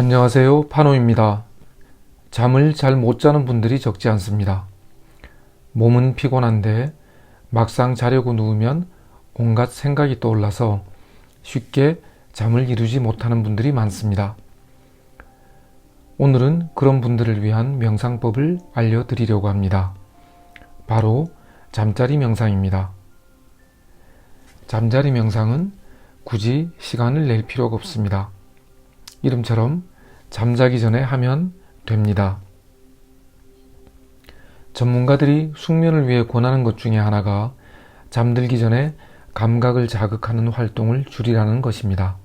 안녕하세요. 파노입니다. 잠을 잘 못 자는 분들이 적지 않습니다. 몸은 피곤한데 막상 자려고 누우면 온갖 생각이 떠올라서 쉽게 잠을 이루지 못하는 분들이 많습니다. 오늘은 그런 분들을 위한 명상법을 알려드리려고 합니다. 바로 잠자리 명상입니다. 잠자리 명상은 굳이 시간을 낼 필요가 없습니다. 이름처럼 잠자기 전에 하면 됩니다. 전문가들이 숙면을 위해 권하는 것 중에 하나가 잠들기 전에 감각을 자극하는 활동을 줄이라는 것입니다.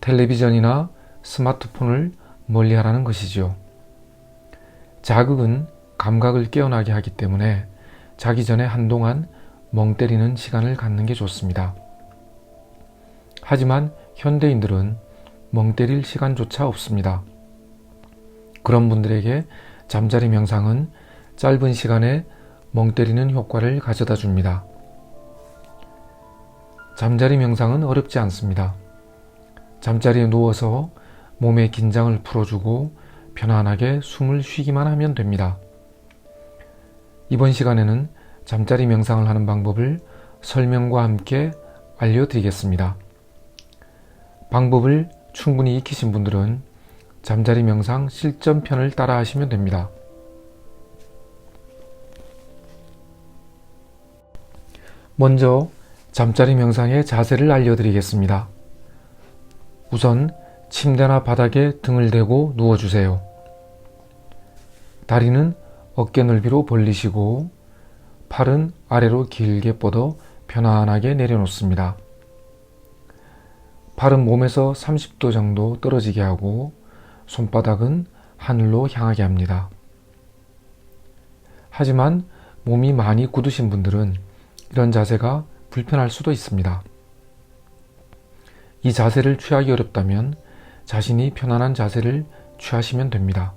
텔레비전이나 스마트폰을 멀리 하라는 것이지요. 자극은 감각을 깨어나게 하기 때문에 자기 전에 한동안 멍 때리는 시간을 갖는 게 좋습니다. 하지만 현대인들은 멍 때릴 시간조차 없습니다. 그런 분들에게 잠자리 명상은 짧은 시간에 멍 때리는 효과를 가져다 줍니다. 잠자리 명상은 어렵지 않습니다. 잠자리에 누워서 몸의 긴장을 풀어주고 편안하게 숨을 쉬기만 하면 됩니다. 이번 시간에는 잠자리 명상을 하는 방법을 설명과 함께 알려드리겠습니다. 방법을 충분히 익히신 분들은 잠자리 명상 실전편을 따라 하시면 됩니다. 먼저 잠자리 명상의 자세를 알려드리겠습니다. 우선 침대나 바닥에 등을 대고 누워주세요. 다리는 어깨 넓이로 벌리시고 팔은 아래로 길게 뻗어 편안하게 내려놓습니다. 발은 몸에서 30도 정도 떨어지게 하고 손바닥은 하늘로 향하게 합니다. 하지만 몸이 많이 굳으신 분들은 이런 자세가 불편할 수도 있습니다. 이 자세를 취하기 어렵다면 자신이 편안한 자세를 취하시면 됩니다.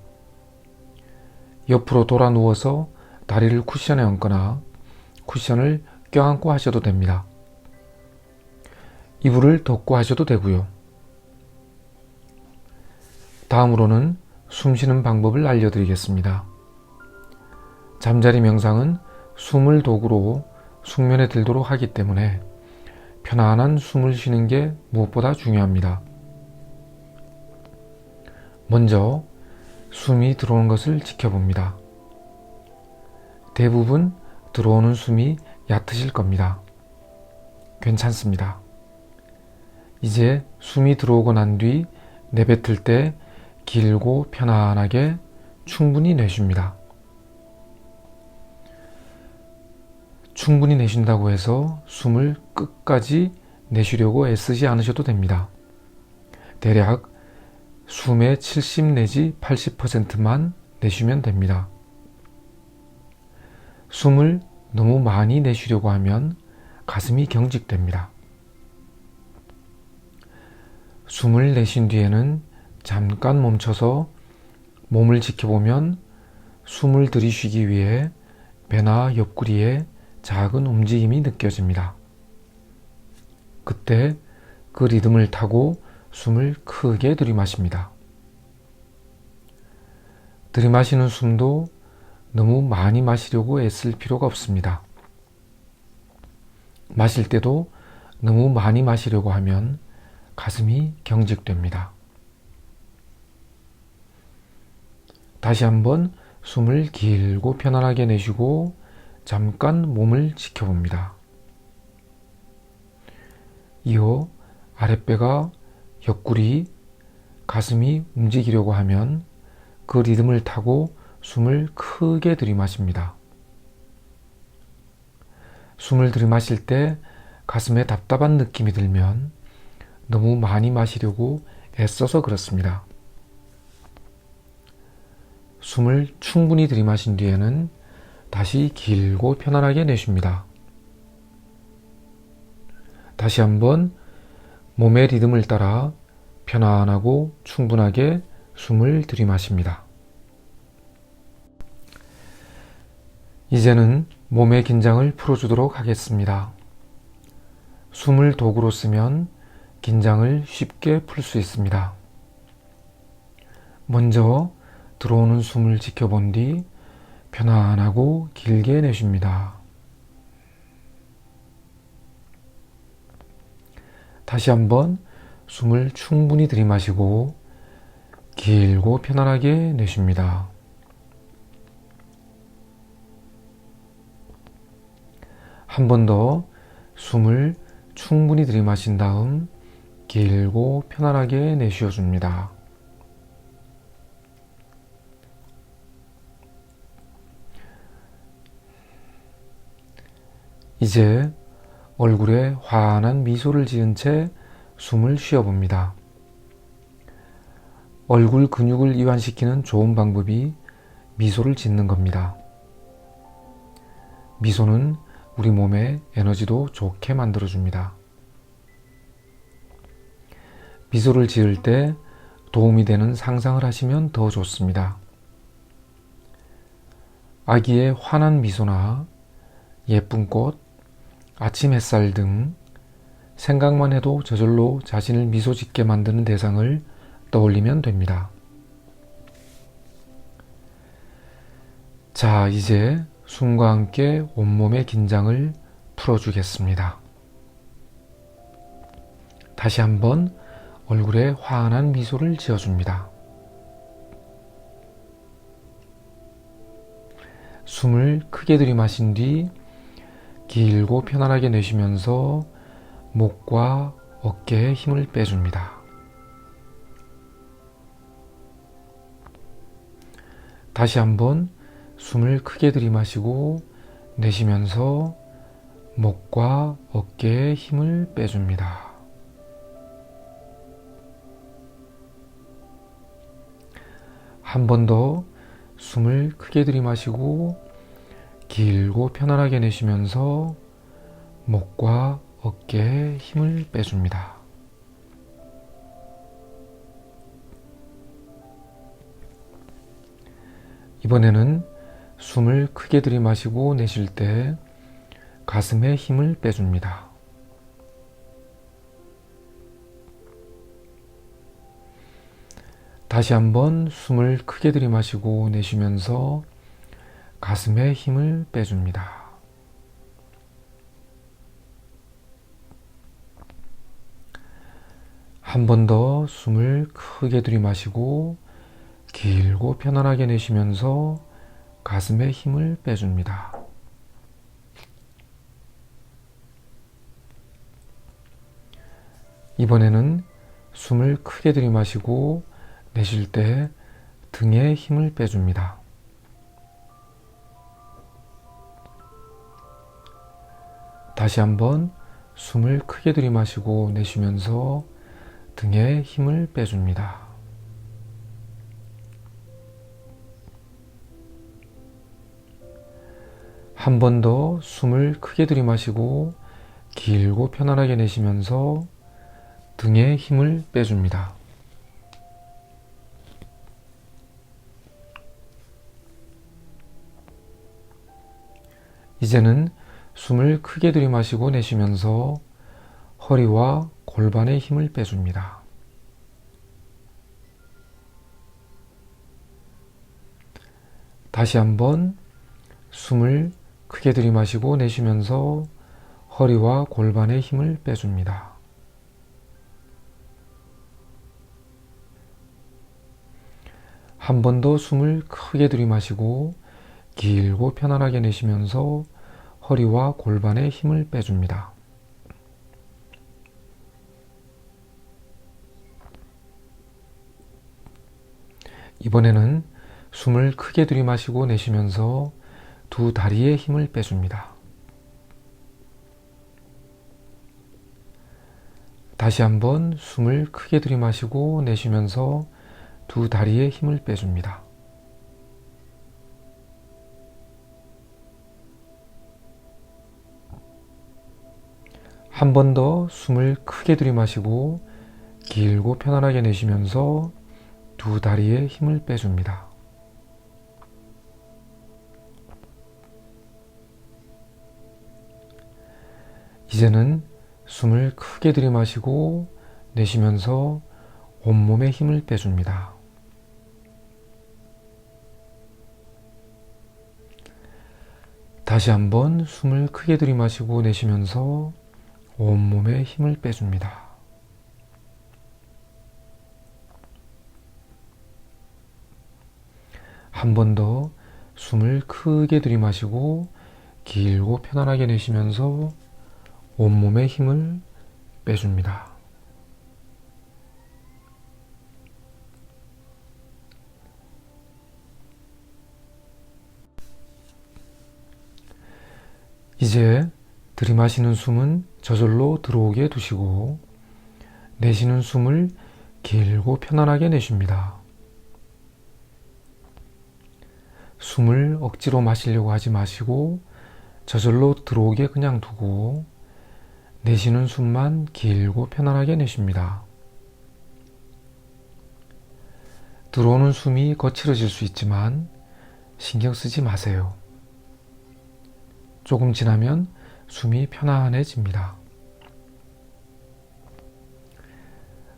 옆으로 돌아 누워서 다리를 쿠션에 얹거나 쿠션을 껴안고 하셔도 됩니다. 이불을 덮고 하셔도 되고요. 다음으로는 숨 쉬는 방법을 알려드리겠습니다. 잠자리 명상은 숨을 도구로 숙면에 들도록 하기 때문에 편안한 숨을 쉬는 게 무엇보다 중요합니다. 먼저 숨이 들어오는 것을 지켜봅니다. 대부분 들어오는 숨이 얕으실 겁니다. 괜찮습니다. 이제 숨이 들어오고 난 뒤 내뱉을 때 길고 편안하게 충분히 내쉽니다. 충분히 내쉰다고 해서 숨을 끝까지 내쉬려고 애쓰지 않으셔도 됩니다. 대략 숨의 70 내지 80%만 내쉬면 됩니다. 숨을 너무 많이 내쉬려고 하면 가슴이 경직됩니다. 숨을 내쉰 뒤에는 잠깐 멈춰서 몸을 지켜보면 숨을 들이쉬기 위해 배나 옆구리에 작은 움직임이 느껴집니다. 그때 그 리듬을 타고 숨을 크게 들이마십니다. 들이마시는 숨도 너무 많이 마시려고 애쓸 필요가 없습니다. 마실 때도 너무 많이 마시려고 하면 가슴이 경직됩니다. 다시 한번 숨을 길고 편안하게 내쉬고 잠깐 몸을 지켜봅니다. 이어 아랫배가 옆구리, 가슴이 움직이려고 하면 그 리듬을 타고 숨을 크게 들이마십니다. 숨을 들이마실 때 가슴에 답답한 느낌이 들면 너무 많이 마시려고 애써서 그렇습니다. 숨을 충분히 들이마신 뒤에는 다시 길고 편안하게 내쉽니다. 다시 한번 몸의 리듬을 따라 편안하고 충분하게 숨을 들이마십니다. 이제는 몸의 긴장을 풀어주도록 하겠습니다. 숨을 도구로 쓰면 긴장을 쉽게 풀 수 있습니다. 먼저 들어오는 숨을 지켜본 뒤 편안하고 길게 내쉽니다. 다시 한번 숨을 충분히 들이마시고 길고 편안하게 내쉽니다. 한 번 더 숨을 충분히 들이마신 다음 길고 편안하게 내쉬어 줍니다. 이제 얼굴에 환한 미소를 지은 채 숨을 쉬어 봅니다. 얼굴 근육을 이완시키는 좋은 방법이 미소를 짓는 겁니다. 미소는 우리 몸의 에너지도 좋게 만들어줍니다. 미소를 지을 때 도움이 되는 상상을 하시면 더 좋습니다. 아기의 환한 미소나 예쁜 꽃, 아침 햇살 등 생각만 해도 저절로 자신을 미소 짓게 만드는 대상을 떠올리면 됩니다. 자, 이제 숨과 함께 온몸의 긴장을 풀어주겠습니다. 다시 한번 얼굴에 환한 미소를 지어줍니다. 숨을 크게 들이마신 뒤 길고 편안하게 내쉬면서 목과 어깨에 힘을 빼줍니다. 다시 한번 숨을 크게 들이마시고 내쉬면서 목과 어깨에 힘을 빼줍니다. 한 번 더 숨을 크게 들이마시고 길고 편안하게 내쉬면서 목과 어깨에 힘을 빼줍니다. 이번에는 숨을 크게 들이마시고 내쉴 때 가슴에 힘을 빼줍니다. 다시 한번 숨을 크게 들이마시고 내쉬면서 가슴에 힘을 빼줍니다. 한 번 더 숨을 크게 들이마시고 길고 편안하게 내쉬면서 가슴에 힘을 빼줍니다. 이번에는 숨을 크게 들이마시고 내쉴 때 등에 힘을 빼줍니다. 다시 한번 숨을 크게 들이마시고 내쉬면서 등에 힘을 빼줍니다. 한 번 더 숨을 크게 들이마시고 길고 편안하게 내쉬면서 등에 힘을 빼줍니다. 이제는 숨을 크게 들이마시고 내쉬면서 허리와 골반에 힘을 빼줍니다. 다시 한번 숨을 크게 들이마시고 내쉬면서 허리와 골반에 힘을 빼줍니다. 한 번 더 숨을 크게 들이마시고 길고 편안하게 내쉬면서 허리와 골반에 힘을 빼줍니다. 이번에는 숨을 크게 들이마시고 내쉬면서 두 다리에 힘을 빼줍니다. 다시 한번 숨을 크게 들이마시고 내쉬면서 두 다리에 힘을 빼줍니다. 한 번 더 숨을 크게 들이마시고 길고 편안하게 내쉬면서 두 다리에 힘을 빼줍니다. 이제는 숨을 크게 들이마시고 내쉬면서 온몸에 힘을 빼줍니다. 다시 한번 숨을 크게 들이마시고 내쉬면서 온몸에 힘을 빼줍니다. 한 번 더 숨을 크게 들이마시고 길고 편안하게 내쉬면서 온몸에 힘을 빼줍니다. 이제 들이마시는 숨은 저절로 들어오게 두시고 내쉬는 숨을 길고 편안하게 내쉽니다. 숨을 억지로 마시려고 하지 마시고 저절로 들어오게 그냥 두고 내쉬는 숨만 길고 편안하게 내쉽니다. 들어오는 숨이 거칠어질 수 있지만 신경 쓰지 마세요. 조금 지나면 숨이 편안해집니다.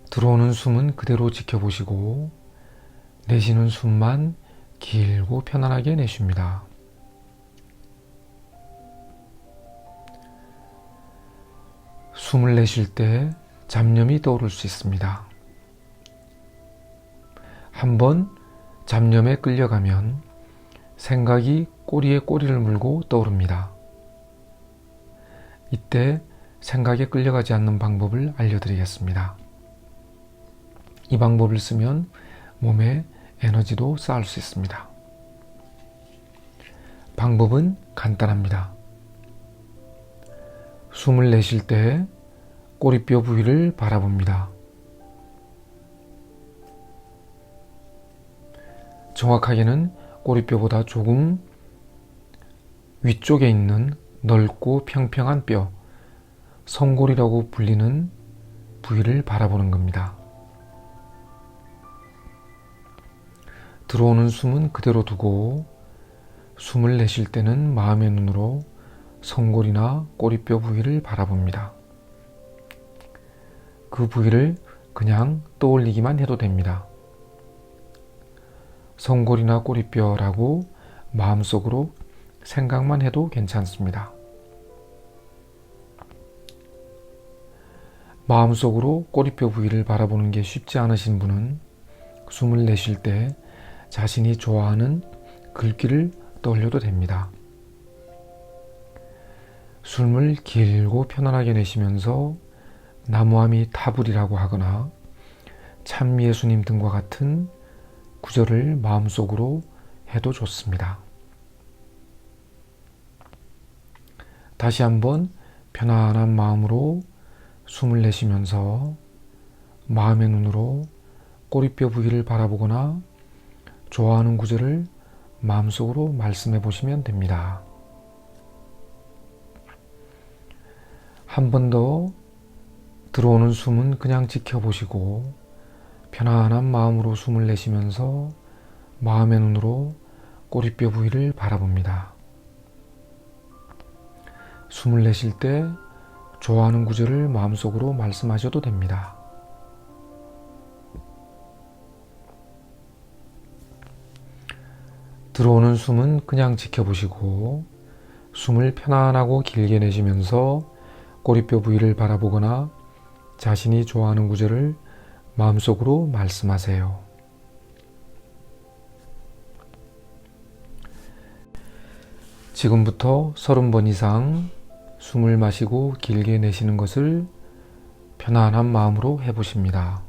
들어오는 숨은 그대로 지켜보시고 내쉬는 숨만 길고 편안하게 내쉽니다. 숨을 내쉴 때 잡념이 떠오를 수 있습니다. 한번 잡념에 끌려가면 생각이 꼬리에 꼬리를 물고 떠오릅니다. 이때 생각에 끌려가지 않는 방법을 알려드리겠습니다. 이 방법을 쓰면 몸에 에너지도 쌓을 수 있습니다. 방법은 간단합니다. 숨을 내쉴 때 꼬리뼈 부위를 바라봅니다. 정확하게는 꼬리뼈보다 조금 위쪽에 있는 넓고 평평한 뼈, 성골이라고 불리는 부위를 바라보는 겁니다. 들어오는 숨은 그대로 두고 숨을 내쉴 때는 마음의 눈으로 성골이나 꼬리뼈 부위를 바라봅니다. 그 부위를 그냥 떠올리기만 해도 됩니다. 성골이나 꼬리뼈라고 마음속으로 생각만 해도 괜찮습니다. 마음속으로 꼬리뼈 부위를 바라보는 게 쉽지 않으신 분은 숨을 내쉴 때 자신이 좋아하는 글귀를 떠올려도 됩니다. 숨을 길고 편안하게 내쉬면서 나무아미 타불이라고 하거나 참예수님 등과 같은 구절을 마음속으로 해도 좋습니다. 다시 한번 편안한 마음으로 숨을 내쉬면서 마음의 눈으로 꼬리뼈 부위를 바라보거나 좋아하는 구절을 마음속으로 말씀해 보시면 됩니다. 한 번 더 들어오는 숨은 그냥 지켜보시고 편안한 마음으로 숨을 내쉬면서 마음의 눈으로 꼬리뼈 부위를 바라봅니다. 숨을 내쉴 때 좋아하는 구절을 마음속으로 말씀하셔도 됩니다. 들어오는 숨은 그냥 지켜보시고 숨을 편안하고 길게 내쉬면서 꼬리뼈 부위를 바라보거나 자신이 좋아하는 구절을 마음속으로 말씀하세요. 지금부터 30번 이상 숨을 마시고 길게 내쉬는 것을 편안한 마음으로 해보십니다.